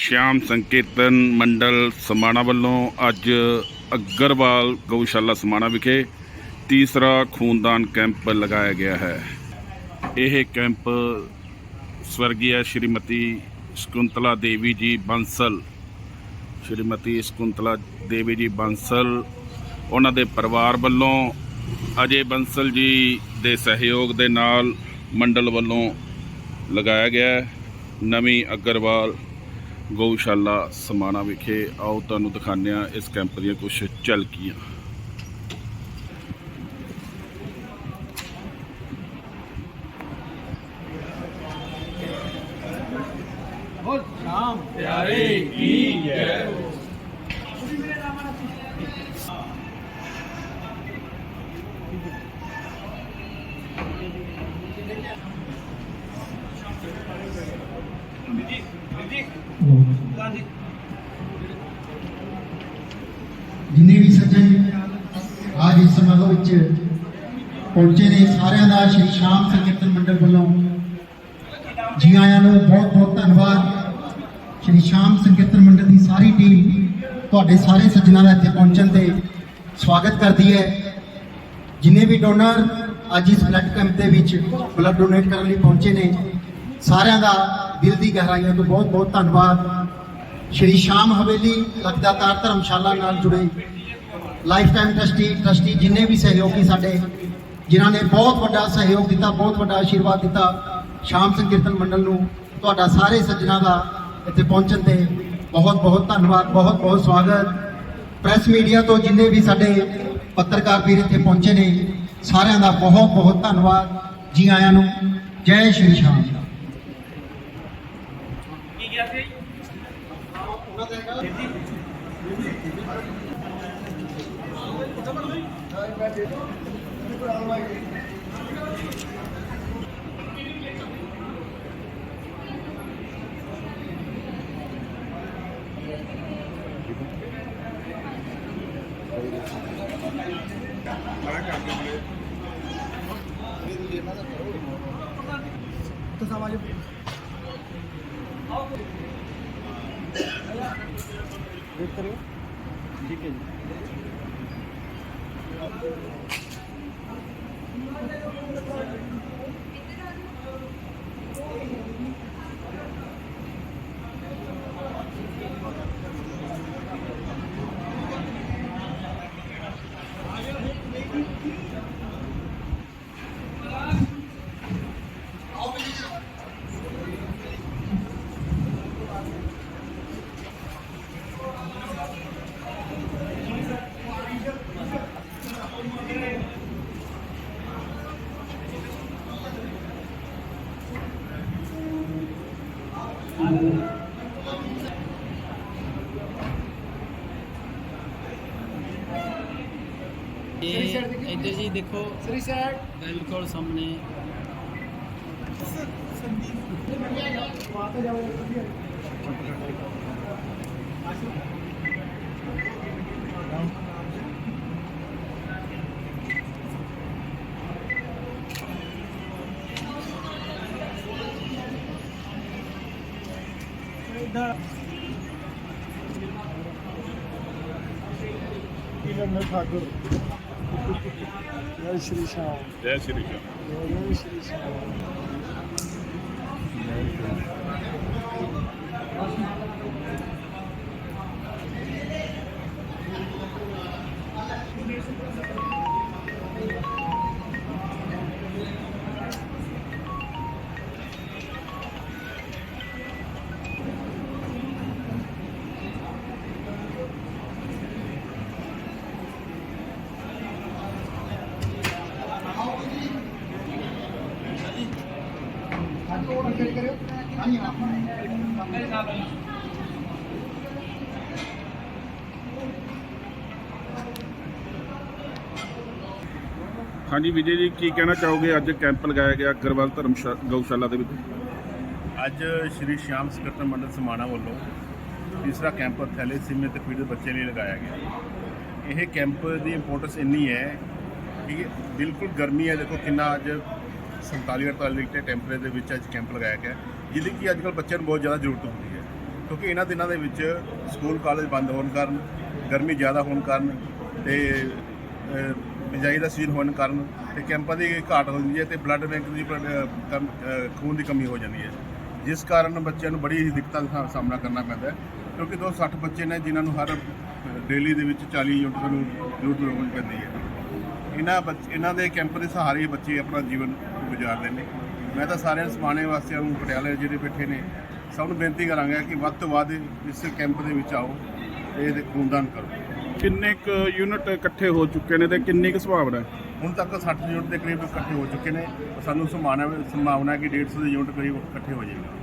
ਸ਼ਾਮ ਸੰਕੀਰਤਨ ਮੰਡਲ ਸਮਾਣਾ ਵੱਲੋਂ ਅੱਜ ਅਗਰਵਾਲ ਗਊਸ਼ਾਲਾ ਸਮਾਣਾ ਵਿਖੇ ਤੀਸਰਾ ਖੂਨਦਾਨ ਕੈਂਪ ਲਗਾਇਆ ਗਿਆ ਹੈ। ਇਹ ਕੈਂਪ ਸਵਰਗੀయ ਸ਼੍ਰੀਮਤੀ ਸ਼ਕੁੰਤਲਾ ਦੇਵੀ ਜੀ ਬੰਸਲ, ਸ਼੍ਰੀਮਤੀ ਸ਼ਕੁੰਤਲਾ ਦੇਵੀ ਜੀ ਬੰਸਲ, ਉਹਨਾਂ ਦੇ ਪਰਿਵਾਰ ਵੱਲੋਂ ਅਜੇ ਬੰਸਲ ਜੀ ਦੇ ਸਹਿਯੋਗ ਦੇ ਨਾਲ ਮੰਡਲ ਵੱਲੋਂ ਲਗਾਇਆ ਗਿਆ ਨਵੀਂ ਅਗਰਵਾਲ ਗਊਸ਼ਾਲਾ ਸਮਾਣਾ ਵਿਖੇ ਆਓ ਤੁਹਾਨੂੰ ਦਿਖਾਉਂਦੇ ਹਾਂ ਇਸ ਕੈਂਪ ਦੀਆਂ ਕੁਝ ਝਲਕੀਆਂ। ਜਿੰਨੇ ਵੀ ਸੱਜਣ ਅੱਜ ਇਸ ਸਮਾਗਮ ਵਿੱਚ ਪਹੁੰਚੇ ਨੇ ਸਾਰਿਆਂ ਦਾ ਸ਼੍ਰੀ ਸ਼ਾਮ ਸੰਕੀਰਤਨ ਮੰਡਲ ਵੱਲੋਂ। ਜੀ ਆਇਆਂ ਨੂੰ ਬਹੁਤ ਬਹੁਤ ਧੰਨਵਾਦ। ਸ਼੍ਰੀ ਸ਼ਾਮ ਸੰਕੀਰਤਨ ਮੰਡਲ ਦੀ ਸਾਰੀ ਟੀਮ ਤੁਹਾਡੇ ਸਾਰੇ ਸੱਜਣਾਂ ਦਾ ਇੱਥੇ ਪਹੁੰਚਣ ਤੇ ਸਵਾਗਤ ਕਰਦੀ ਹੈ। ਜਿੰਨੇ ਵੀ ਡੋਨਰ ਅੱਜ ਇਸ ਬਲੱਡ ਕੈਂਪ ਦੇ ਵਿੱਚ ਬਲੱਡ ਡੋਨੇਟ ਕਰਨ ਲਈ ਪਹੁੰਚੇ ਨੇ, ਸਾਰਿਆਂ ਦਾ ਦਿਲ ਦੀ ਗਹਿਰਾਈਆਂ ਤੋਂ ਬਹੁਤ ਬਹੁਤ ਧੰਨਵਾਦ। ਸ਼੍ਰੀ ਸ਼ਾਮ ਹਵੇਲੀ ਲਗਦਾਤਾਰ ਧਰਮਸ਼ਾਲਾ ਨਾਲ ਜੁੜੇ। ਲਾਈਫ ਟਾਈਮ ਟਰਸਟੀ ਟਰਸਟੀ ਜਿੰਨੇ ਵੀ ਸਹਿਯੋਗੀ ਸਾਡੇ ਜਿਨ੍ਹਾਂ ਨੇ ਬਹੁਤ ਵੱਡਾ ਸਹਿਯੋਗ ਦਿੱਤਾ, ਬਹੁਤ ਵੱਡਾ ਆਸ਼ੀਰਵਾਦ ਦਿੱਤਾ ਸ਼ਾਮ ਸੰਕੀਰਤਨ ਮੰਡਲ ਨੂੰ। ਤੁਹਾਡਾ ਸਾਰੇ ਸੱਜਣਾ ਦਾ ਇੱਥੇ ਪਹੁੰਚਣ ਤੇ ਬਹੁਤ ਬਹੁਤ ਧੰਨਵਾਦ, ਬਹੁਤ ਬਹੁਤ ਸਵਾਗਤ। ਪ੍ਰੈਸ ਮੀਡੀਆ ਤੋਂ ਜਿੰਨੇ ਵੀ ਸਾਡੇ ਪੱਤਰਕਾਰ ਵੀਰ ਇੱਥੇ ਪਹੁੰਚੇ ਨੇ, ਸਾਰਿਆਂ ਦਾ ਬਹੁਤ ਬਹੁਤ ਧੰਨਵਾਦ। ਜੀ ਆਇਆਂ ਨੂੰ, ਜੈ ਸ਼੍ਰੀ ਸ਼ਾਮ। तो सवाल वेट करिए ठीक है जी Thank you. ਇਹ ਇੱਥੇ ਜੀ ਦੇਖੋ ਸਰੀ ਸਰ ਬਿਲਕੁਲ ਸਾਹਮਣੇ। ਸੰਦੀਪ। ਬਾਤ ਜਾਵੇ ਠਾਕੁਰ ਜੈ ਸ਼੍ਰੀ ਸ਼ਾਮ। ਜੈ ਸ਼੍ਰੀ ਸ਼ਾਮ। ਜੈ ਸ਼੍ਰੀ ਸ਼ਾਮ। ਹਾਂਜੀ ਵਿਜੇ ਜੀ, ਕੀ ਕਹਿਣਾ ਚਾਹੋਗੇ? ਅੱਜ ਕੈਂਪ ਲਗਾਇਆ ਗਿਆ ਅਗਰਵਾਲ ਧਰਮਸ਼ਾ, ਗਊਸ਼ਾਲਾ ਦੇ ਵਿੱਚ। ਅੱਜ ਸ਼੍ਰੀ ਸ਼ਾਮ ਸਕੱਤਰ ਮੰਡਲ ਸਮਾਣਾ ਵੱਲੋਂ ਤੀਸਰਾ ਕੈਂਪ ਥੈਲੇਸੀਮੀਆ ਤੇ ਪੀੜਤ ਬੱਚੇ ਲਈ ਲਗਾਇਆ ਗਿਆ। ਇਹ ਕੈਂਪ ਦੀ ਇੰਪੋਰਟੈਂਸ ਇੰਨੀ ਹੈ ਕਿ ਬਿਲਕੁਲ ਗਰਮੀ ਹੈ। ਦੇਖੋ ਕਿੰਨਾ ਅੱਜ 47 48 ਡਿਗਰੀ ਟੈਂਪਰੇਚਰ ਦੇ ਵਿੱਚ ਅੱਜ ਕੈਂਪ ਲਗਾਇਆ ਗਿਆ ਜਿਹਦੀ ਕਿ ਅੱਜ ਕੱਲ੍ਹ ਬੱਚਿਆਂ ਨੂੰ ਬਹੁਤ ਜ਼ਿਆਦਾ ਜ਼ਰੂਰਤ ਹੁੰਦੀ ਹੈ। ਕਿਉਂਕਿ ਇਹਨਾਂ ਦਿਨਾਂ ਦੇ ਵਿੱਚ ਸਕੂਲ ਕਾਲਜ ਬੰਦ ਹੋਣ ਕਾਰਨ, ਗਰਮੀ ਜ਼ਿਆਦਾ ਹੋਣ ਕਾਰਨ ਤੇ ਬਿਜਾਈ ਦਾ ਸੀਜ਼ਨ ਹੋਣ ਕਾਰਨ ਤੇ ਕੈਂਪਾਂ ਦੀ ਘਾਟ ਹੋ ਜਾਂਦੀ ਹੈ ਤੇ ਬਲੱਡ ਬੈਂਕ ਦੀ ਖੂਨ ਦੀ ਕਮੀ ਹੋ ਜਾਂਦੀ ਹੈ। ਜਿਸ ਕਾਰਨ ਬੱਚਿਆਂ ਨੂੰ ਬੜੀ ਦਿੱਕਤਾਂ ਦਾ ਸਾਹਮਣਾ ਕਰਨਾ ਪੈਂਦਾ ਹੈ, ਕਿਉਂਕਿ ਦੋ 60 ਬੱਚੇ ਨੇ ਜਿਨ੍ਹਾਂ ਨੂੰ ਹਰ ਡੇਲੀ ਦੇ ਵਿੱਚ 40 ਯੂਨਿਟ ਨੂੰ ਜ਼ਰੂਰਤ ਪੈਂਦੀ ਹੈ। ਇਹਨਾਂ ਬੱਚ, ਇਹਨਾਂ ਦੇ ਕੈਂਪ ਦੇ ਸਹਾਰੇ ਬੱਚੇ ਆਪਣਾ ਜੀਵਨ ਗੁਜ਼ਾਰਦੇ ਨੇ ਮੈਂ ਤਾਂ ਸਾਰਿਆਂ ਸਮਾਣੇ ਵਾਸੀਆਂ ਨੂੰ ਪਟਿਆਲੇ ਜਿਹੜੇ ਬੈਠੇ ਨੇ ਸਭ ਨੂੰ ਬੇਨਤੀ ਕਰਾਂਗਾ ਕਿ ਵੱਧ ਤੋਂ ਵੱਧ ਇਸ ਕੈਂਪ ਦੇ ਵਿੱਚ ਆਓ ਤੇ ਇਹਦੇ ਖੂਨਦਾਨ ਕਰੋ। ਕਿੰਨੇ ਕੁ ਯੂਨਿਟ ਇਕੱਠੇ ਹੋ ਚੁੱਕੇ ਨੇ ਤੇ ਕਿੰਨੀ ਕੁ ਸੰਭਾਵਨਾ ਹੈ ਹੁਣ ਤੱਕ 60 ਯੂਨਿਟ ਦੇ ਕਰੀਬ ਇਕੱਠੇ ਹੋ ਚੁੱਕੇ ਨੇ। ਸਾਨੂੰ ਸੰਭਾਵਨਾ ਸੰਭਾਵਨਾ ਕਿ 150 ਦੇ ਯੂਨਿਟ ਕਰੀਬ ਇਕੱਠੇ ਹੋ ਜਾਏਗਾ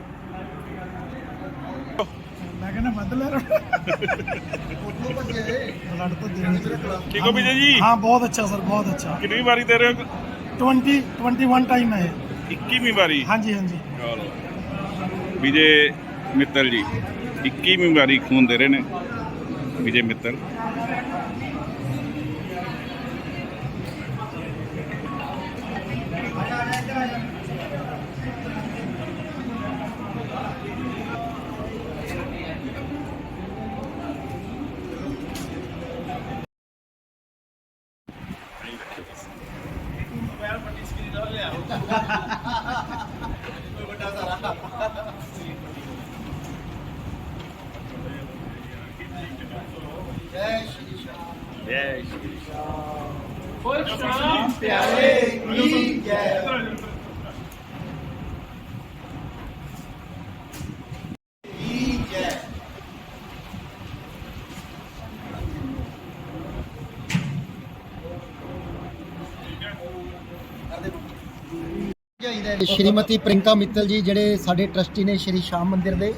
ਮੈਂ ਕਹਿੰਦਾ ਮਤਲਬ ਕੋਟੋ ਭੱਜੇ ਬਲੱਡ ਤੋਂ ਦੇਣ ਚ ਰੱਖ ਠੀਕ ਹੋ ਵਿਜੇ ਜੀ? ਹਾਂ ਬਹੁਤ ਅੱਛਾ ਸਰ ਬਹੁਤ ਅੱਛਾ। ਕਿੰਨੀ ਵਾਰੀ ਦੇ 20 ਟਾਈਮ ਹੈ 21ਵੀਂ ਵਾਰੀ ਹਾਂਜੀ ਹਾਂਜੀ ਚਲੋ ਵਿਜੇ ਮਿੱਤਲ ਜੀ 21ਵੀਂ ਵਾਰੀ ਖੂਨ ਦੇ ਰਹੇ ਨੇ ਵਿਜੇ ਮਿੱਤਲ ਸ਼੍ਰੀਮਤੀ ਪ੍ਰਿੰਕਾ ਮਿੱਤਲ ਜੀ ਜਿਹੜੇ ਸਾਡੇ ਟਰਸਟੀ ਨੇ ਸ਼੍ਰੀ ਸ਼ਾਮ ਮੰਦਿਰ ਦੇ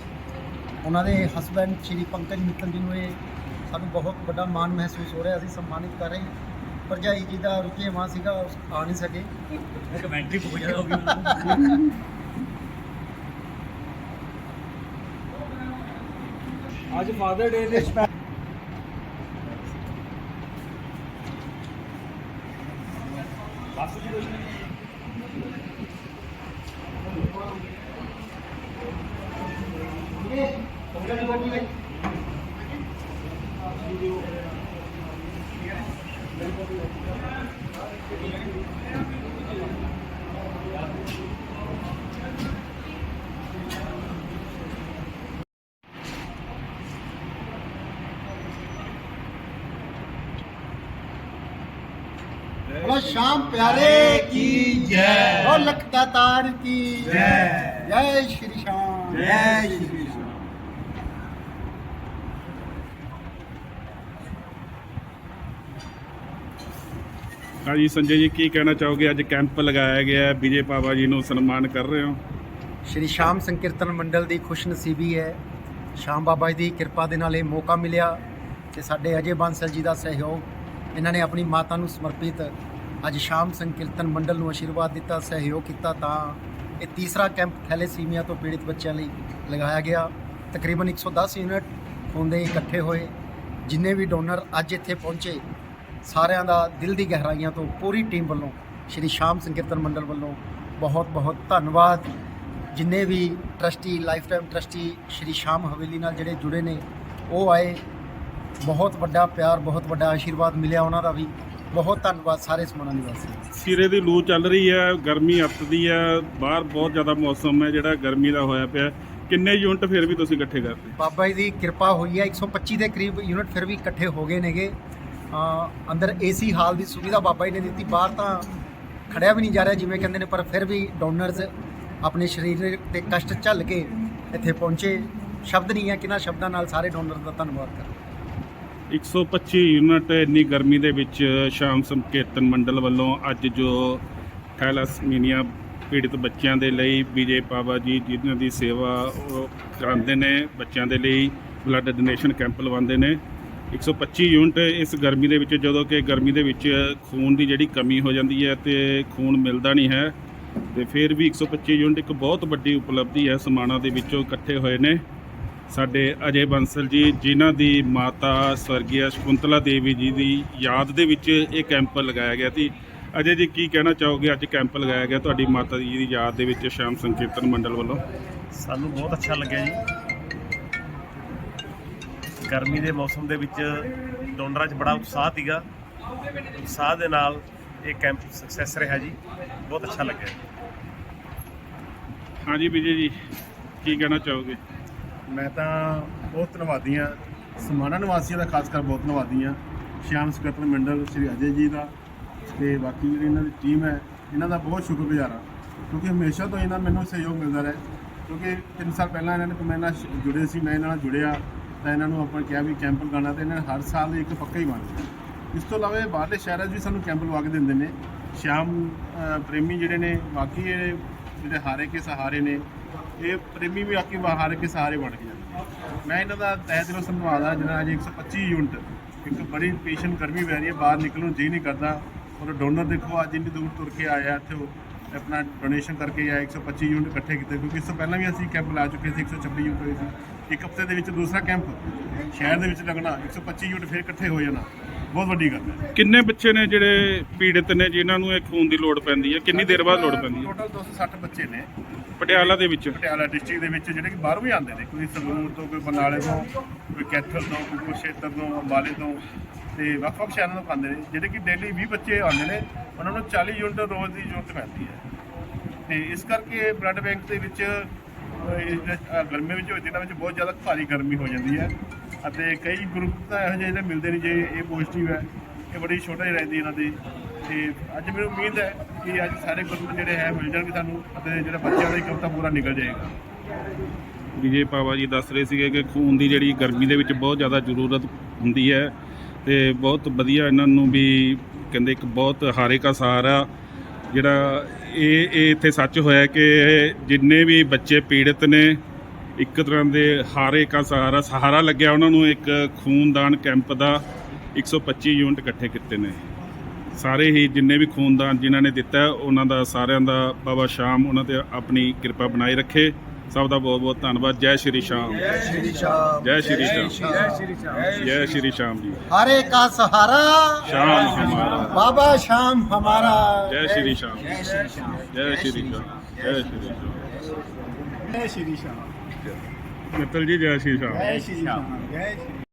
ਉਹਨਾਂ ਦੇ ਹਸਬੰਡ ਸ਼੍ਰੀ ਪੰਕਜ ਮਿੱਤਲ ਜੀ ਨੂੰ ਇਹ ਸਾਨੂੰ ਬਹੁਤ ਵੱਡਾ ਮਾਣ ਮਹਿਸੂਸ ਹੋ ਰਿਹਾ ਅਸੀਂ ਸਨਮਾਨਿਤ ਕਰ ਰਹੇ ਹਾਂ। ਪਰਜਾਈ ਜੀ ਦਾ ਰੁਕੇ ਵਾਂ ਸੀਗਾ ਆ ਨਹੀਂ ਸਕੇ। ਕਮੈਂਟਰੀ ਬਹੁਤ ਜ਼ਿਆਦਾ ਹੋ ਗਈ ਅੱਜ ਫਾਦਰ ਡੇ ਦੇ ਬਸ ਜੀ ਕੁਝ बोलो शाम प्यारे की जय बोल लखता तार की जय जय श्री श्याम जय श्री ਹਾਂਜੀ, ਸੰਜੇ ਜੀ, ਕੀ ਕਹਿਣਾ ਚਾਹੋਗੇ? ਅੱਜ ਕੈਂਪ ਲਗਾਇਆ ਗਿਆ ਹੈ। ਵਿਜੇ ਪਾਵਾ ਜੀ ਨੂੰ ਸਨਮਾਨ ਕਰ ਰਹੇ ਹੋ। ਸ਼੍ਰੀ ਸ਼ਾਮ ਸੰਕੀਰਤਨ ਮੰਡਲ ਦੀ ਖੁਸ਼ਨਸੀਬੀ ਹੈ। ਸ਼ਾਮ ਬਾਬਾ ਜੀ ਦੀ ਕਿਰਪਾ ਦੇ ਨਾਲ ਇਹ ਮੌਕਾ ਮਿਲਿਆ ਤੇ ਸਾਡੇ ਅਜੇ ਬਾਂਸਲ ਜੀ ਦਾ ਸਹਿਯੋਗ ਇਹਨਾਂ ਨੇ ਆਪਣੀ ਮਾਤਾ ਨੂੰ ਸਮਰਪਿਤ ਅੱਜ ਸ਼ਾਮ ਸੰਕੀਰਤਨ ਮੰਡਲ ਨੂੰ ਆਸ਼ੀਰਵਾਦ ਦਿੱਤਾ, ਸਹਿਯੋਗ ਕੀਤਾ ਤਾਂ ਇਹ ਤੀਸਰਾ ਕੈਂਪ ਥੈਲੇਸੀਮੀਆ ਤੋਂ ਪੀੜਿਤ ਬੱਚਿਆਂ ਲਈ ਲਗਾਇਆ ਗਿਆ। ਤਕਰੀਬਨ 110 ਯੂਨਿਟ ਹੁੰਦੇ ਇਕੱਠੇ ਹੋਏ। ਜਿੰਨੇ ਵੀ ਡੋਨਰ ਅੱਜ ਇੱਥੇ ਪਹੁੰਚੇ ਸਾਰਿਆਂ ਦਾ ਦਿਲ ਦੀ ਗਹਿਰਾਈਆਂ ਤੋਂ ਪੂਰੀ ਟੀਮ ਵੱਲੋਂ ਸ਼੍ਰੀ ਸ਼ਾਮ ਸੰਕੀਰਤਨ ਮੰਡਲ ਵੱਲੋਂ ਬਹੁਤ ਬਹੁਤ ਧੰਨਵਾਦ। ਜਿੰਨੇ ਵੀ trustee life time trustee Shri Sham ਹਵੇਲੀ ਨਾਲ ਜਿਹੜੇ ਜੁੜੇ ਨੇ ਉਹ ਆਏ। ਬਹੁਤ ਵੱਡਾ ਪਿਆਰ ਬਹੁਤ ਵੱਡਾ ਆਸ਼ੀਰਵਾਦ ਮਿਲਿਆ ਉਹਨਾਂ ਦਾ ਵੀ। ਬਹੁਤ ਧੰਨਵਾਦ ਸਾਰੇ ਸਮਾਣਾ ਨਿਵਾਸੀ ਸਿਰੇ ਦੀ ਲੂ ਚੱਲ ਰਹੀ ਹੈ ਗਰਮੀ ਅੱਤਦੀ ਹੈ ਬਾਹਰ ਬਹੁਤ ਜ਼ਿਆਦਾ ਮੌਸਮ ਹੈ ਜਿਹੜਾ ਗਰਮੀ ਦਾ ਹੋਇਆ ਪਿਆ। ਕਿੰਨੇ ਯੂਨਿਟ ਫਿਰ ਵੀ ਤੁਸੀਂ ਇਕੱਠੇ ਕਰਦੇ? ਬਾਬਾ ਜੀ ਦੀ ਕਿਰਪਾ ਹੋਈ ਹੈ 125 ਦੇ ਕਰੀਬ ਯੂਨਿਟ ਫਿਰ ਵੀ ਇਕੱਠੇ ਹੋ ਗਏ ਨੇਗੇ। ਅੰਦਰ ਏਸੀ ਹਾਲ ਦੀ ਸੁਵਿਧਾ ਬਾਬਾ ਜੀ ਨੇ ਦਿੱਤੀ। ਬਾਹਰ ਤਾਂ ਖੜਿਆ ਵੀ ਨਹੀਂ ਜਾ ਰਿਹਾ ਜਿਵੇਂ ਕਹਿੰਦੇ ਨੇ, ਪਰ ਫਿਰ ਵੀ ਡੋਨਰਸ ਆਪਣੇ ਸਰੀਰ ਤੇ ਕਸ਼ਟ ਝੱਲ ਕੇ ਇੱਥੇ ਪਹੁੰਚੇ। ਸ਼ਬਦ ਨਹੀਂ ਹੈ ਕਿਨਾਂ ਸ਼ਬਦਾਂ ਨਾਲ ਸਾਰੇ ਡੋਨਰ ਦਾ ਧੰਨਵਾਦ ਕਰ 125 ਯੂਨਿਟ ਇੰਨੀ ਗਰਮੀ ਦੇ ਵਿੱਚ ਸ਼ਾਮ ਸੰਕੀਰਤਨ ਮੰਡਲ ਵੱਲੋਂ ਅੱਜ ਜੋ ਥੈਲਾਸੀਮੀਆ ਪੀੜਿਤ ਬੱਚਿਆਂ ਦੇ ਲਈ ਵਿਜੇ ਪਾਵਾ ਜੀ, ਜਿਨ੍ਹਾਂ ਦੀ ਸੇਵਾ ਉਹ ਕਰਾਉਂਦੇ ਨੇ ਬੱਚਿਆਂ ਦੇ ਲਈ, ਬਲੱਡ ਡੋਨੇਸ਼ਨ ਕੈਂਪ ਲਵਾਉਂਦੇ ਨੇ 125 ਯੂਨਿਟ ਇਸ ਗਰਮੀ ਦੇ ਵਿੱਚ, ਜਦੋਂ ਕਿ ਗਰਮੀ ਦੇ ਵਿੱਚ ਖੂਨ ਦੀ ਜਿਹੜੀ ਕਮੀ ਹੋ ਜਾਂਦੀ ਹੈ ਤੇ ਖੂਨ ਮਿਲਦਾ ਨਹੀਂ ਹੈ, ਤੇ ਫਿਰ ਵੀ 125 ਯੂਨਿਟ ਇੱਕ ਬਹੁਤ ਵੱਡੀ ਉਪਲਬਧੀ ਹੈ ਸਮਾਣਾ ਦੇ ਵਿੱਚੋਂ ਇਕੱਠੇ ਹੋਏ ਨੇ। ਸਾਡੇ ਅਜੇ ਬੰਸਲ ਜੀ, ਜਿਨ੍ਹਾਂ ਦੀ ਮਾਤਾ ਸਵਰਗੀਆ ਸ਼ਕੁੰਤਲਾ ਦੇਵੀ ਜੀ ਦੀ ਯਾਦ ਦੇ ਵਿੱਚ ਇਹ ਕੈਂਪ ਲਗਾਇਆ ਗਿਆ ਸੀ। ਅਜੇ ਜੀ ਕੀ ਕਹਿਣਾ ਚਾਹੋਗੇ? ਅੱਜ ਕੈਂਪ ਲਗਾਇਆ ਗਿਆ ਤੁਹਾਡੀ ਮਾਤਾ ਜੀ ਦੀ ਯਾਦ ਦੇ ਵਿੱਚ ਸ਼ਾਮ ਸੰਕੀਰਤਨ ਮੰਡਲ ਵੱਲੋਂ। ਸਾਨੂੰ ਬਹੁਤ ਅੱਛਾ ਲੱਗਿਆ ਜੀ। ਗਰਮੀ ਦੇ ਮੌਸਮ ਦੇ ਵਿੱਚ ਡੋਨਰਾਂ 'ਚ ਬੜਾ ਉਤਸ਼ਾਹ ਸੀਗਾ। ਉਤਸ਼ਾਹ ਦੇ ਨਾਲ ਇਹ ਕੈਂਪ ਸਕਸੈਸ ਰਿਹਾ ਜੀ। ਬਹੁਤ ਅੱਛਾ ਲੱਗਿਆ। ਹਾਂਜੀ ਵਿਜੇ ਜੀ ਕੀ ਕਹਿਣਾ ਚਾਹੋਗੇ? ਮੈਂ ਤਾਂ ਬਹੁਤ ਧੰਨਵਾਦੀ ਹਾਂ। ਸਮਾਣਾ ਨਿਵਾਸੀਆਂ ਦਾ ਖਾਸ ਕਰ ਬਹੁਤ ਧੰਨਵਾਦੀ ਹਾਂ। ਸ਼ਿਆਮ ਸਕੱਤਰ ਮੰਡਲ ਸ਼੍ਰੀ ਅਜੇ ਜੀ ਦਾ ਤੇ ਬਾਕੀ ਜਿਹੜੀ ਇਹਨਾਂ ਦੀ ਟੀਮ ਹੈ ਇਹਨਾਂ ਦਾ ਬਹੁਤ ਸ਼ੁਕਰਗੁਜ਼ਾਰ ਹਾਂ। ਕਿਉਂਕਿ ਹਮੇਸ਼ਾ ਤੋਂ ਇਹਨਾਂ ਮੈਨੂੰ ਸਹਿਯੋਗ ਮਿਲਦਾ ਰਿਹਾ। ਕਿਉਂਕਿ 3 ਸਾਲ ਪਹਿਲਾਂ ਇਹਨਾਂ ਨੇ ਮੇਰੇ ਨਾਲ ਜੁੜੇ ਸੀ ਮੈਂ ਇਹਨਾਂ ਨਾਲ ਜੁੜਿਆ। ਤਾਂ ਇਹਨਾਂ ਨੂੰ ਆਪਾਂ ਕਿਹਾ ਵੀ ਕੈਂਪ ਲਗਾਉਣਾ ਤੇ ਇਹਨਾਂ ਨੇ ਹਰ ਸਾਲ ਇੱਕ ਪੱਕਾ ਹੀ ਬਣ ਇਸ ਤੋਂ ਇਲਾਵਾ ਬਾਹਰਲੇ ਸ਼ਹਿਰਾਂ 'ਚ ਵੀ ਸਾਨੂੰ ਕੈਂਪ ਲਵਾ ਕੇ ਦਿੰਦੇ ਨੇ। ਸ਼ਾਮ ਪ੍ਰੇਮੀ ਜਿਹੜੇ ਨੇ, ਬਾਕੀ ਇਹ ਜਿਹੜੇ ਹਾਰੇ ਕੇ ਸਹਾਰੇ ਨੇ, ਇਹ ਪ੍ਰੇਮੀ ਵੀ ਆਕੀ ਹਾਰੇ ਕੇ ਸਹਾਰੇ ਬਣ ਗਏ ਮੈਂ ਇਹਨਾਂ ਦਾ ਤਹਿ ਦਿਲੋਂ ਧੰਨਵਾਦ ਆ ਜਿਹਨਾਂ ਅੱਜ 125 ਯੂਨਿਟ ਇੱਕ ਬੜੀ ਪੇਸ਼ੈਂਟ ਗਰਮੀ ਪੈ ਰਹੀ ਹੈ, ਬਾਹਰ ਨਿਕਲਣ ਨੂੰ ਜੀ ਨਹੀਂ ਕਰਦਾ। ਔਰ ਡੋਨਰ ਦੇਖੋ, ਅੱਜ ਇੰਨੀ ਦੂਰ ਤੁਰ ਕੇ ਆਇਆ ਇੱਥੇ ਆਪਣਾ ਡੋਨੇਸ਼ਨ ਕਰਕੇ ਆਇਆ 125 ਯੂਨਿਟ ਇਕੱਠੇ ਕੀਤੇ ਕਿਉਂਕਿ ਇਸ ਤੋਂ ਪਹਿਲਾਂ ਵੀ ਅਸੀਂ ਕੈਂਪ ਲਾ ਚੁੱਕੇ ਸੀ 126 ਯੂਨਿਟ ਹੋਏ ਸੀ। ਇੱਕ ਹਫ਼ਤੇ ਦੇ ਵਿੱਚ ਦੂਸਰਾ ਕੈਂਪ ਸ਼ਹਿਰ ਦੇ ਵਿੱਚ ਲੱਗਣਾ 125 ਯੂਨਿਟ ਫਿਰ ਇਕੱਠੇ ਹੋ ਜਾਣਾ। ਬਹੁਤ ਵੱਡੀ ਗੱਲ ਹੈ। ਕਿੰਨੇ ਬੱਚੇ ਨੇ ਜਿਹੜੇ ਪੀੜਿਤ ਨੇ ਜਿਨ੍ਹਾਂ ਨੂੰ ਇਹ ਖੂਨ ਦੀ ਲੋੜ ਪੈਂਦੀ ਹੈ? ਕਿੰਨੀ ਦੇਰ ਬਾਅਦ ਲੋੜ ਪੈਂਦੀ ਹੈ? ਟੋਟਲ 260 ਬੱਚੇ ਨੇ। ਪਟਿਆਲਾ ਦੇ ਵਿੱਚ? ਪਟਿਆਲਾ ਡਿਸਟ੍ਰਿਕਟ ਦੇ ਵਿੱਚ ਜਿਹੜੇ ਕਿ ਬਾਹਰੋਂ ਵੀ ਆਉਂਦੇ ਨੇ। ਕੋਈ ਸੰਗਰੂਰ ਤੋਂ ਕੋਈ ਬਰਨਾਲੇ ਤੋਂ ਕੋਈ ਕੈਥਲ ਤੋਂ ਕੋਈ ਕੁਰਸ਼ੇਤਰ ਤੋਂ ਅੰਬਾਲੇ ਤੋਂ। ਤੇ ਵੱਖ-ਵੱਖ ਸ਼ਹਿਰਾਂ ਤੋਂ ਆਉਂਦੇ ਨੇ। ਜਿਹੜੇ ਕਿ ਡੇਲੀ 20 ਬੱਚੇ ਆਉਂਦੇ ਨੇ। ਉਹਨਾਂ ਨੂੰ 40 ਯੂਨਿਟ ਰੋਜ਼ ਦੀ ਜ਼ਰੂਰਤ ਪੈਂਦੀ ਹੈ। ਤੇ ਇਸ ਕਰਕੇ ਬਲੱਡ ਬੈਂਕ ਦੇ ਵਿੱਚ ਅਹ, ਇਹ ਗਰਮੀ ਵਿੱਚ ਹੋਏ ਦਿਨਾਂ ਵਿੱਚ ਬਹੁਤ ਜ਼ਿਆਦਾ ਭਾਰੀ ਗਰਮੀ ਹੋ ਜਾਂਦੀ ਹੈ ਅਤੇ ਕਈ ਗਰੁੱਪ ਤਾਂ ਇਹੋ ਜਿਹੇ ਜਿਹੜੇ ਮਿਲਦੇ ਨਹੀਂ ਜੇ ਇਹ ਪੋਜ਼ਿਟਿਵ ਹੈ। ਇਹ ਬੜੀ ਛੋਟਾ ਹੀ ਰਹਿੰਦੀ ਇਹਨਾਂ ਦੀ। ਤੇ ਅੱਜ ਮੈਨੂੰ ਉਮੀਦ ਹੈ ਕਿ ਅੱਜ ਸਾਰੇ ਗਰੁੱਪ ਜਿਹੜੇ ਹੈ ਮਿਲ ਜਾਣਗੇ ਸਾਨੂੰ ਅਤੇ ਜਿਹੜਾ ਬੱਚਿਆਂ ਦਾ ਇੱਕ ਹਫ਼ਤਾ ਪੂਰਾ ਨਿਕਲ ਜਾਏਗਾ। ਵਿਜੇ ਪਾਵਾ ਜੀ ਦੱਸ ਰਹੇ ਸੀਗੇ ਕਿ ਖੂਨ ਦੀ ਜਿਹੜੀ ਗਰਮੀ ਦੇ ਵਿੱਚ ਬਹੁਤ ਜ਼ਿਆਦਾ ਜ਼ਰੂਰਤ ਹੁੰਦੀ ਹੈ। ਤੇ ਬਹੁਤ ਵਧੀਆ ਇਹਨਾਂ ਨੂੰ ਵੀ ਕਹਿੰਦੇ ਇੱਕ ਬਹੁਤ ਹਾਰੇ ਕਾ ਸਹਾਰਾ ਜਿਹੜਾ ਇਹ ਇਹ ਇੱਥੇ ਸੱਚ ਹੋਇਆ ਕਿ ਜਿੰਨੇ ਵੀ ਬੱਚੇ ਪੀੜਤ ਨੇ, ਇੱਕ ਤਰ੍ਹਾਂ ਦੇ ਹਾਰੇ ਕਾ ਸਹਾਰਾ ਸਹਾਰਾ ਲੱਗਿਆ ਉਹਨਾਂ ਨੂੰ ਇੱਕ ਖੂਨਦਾਨ ਕੈਂਪ ਦਾ 125 ਯੂਨਿਟ ਇਕੱਠੇ ਕੀਤੇ ਨੇ। ਸਾਰੇ ਹੀ ਜਿੰਨੇ ਵੀ ਖੂਨਦਾਨ ਜਿਨ੍ਹਾਂ ਨੇ ਦਿੱਤਾ, ਉਹਨਾਂ ਦਾ ਸਾਰਿਆਂ ਦਾ ਬਾਬਾ ਸ਼ਾਮ ਉਹਨਾਂ ਤੇ ਆਪਣੀ ਕਿਰਪਾ ਬਣਾਈ ਰੱਖੇ। سب کا بہت بہت دن باد جی شری شام جی شام جی شری شام جی شام جی شری شام جی ہر کا سہارا شام ہمارا بابا شام ہمارا جی شری شام شام جی شری شام جی شری شام جی شری شام میتل جی جی شری شام جی شام جی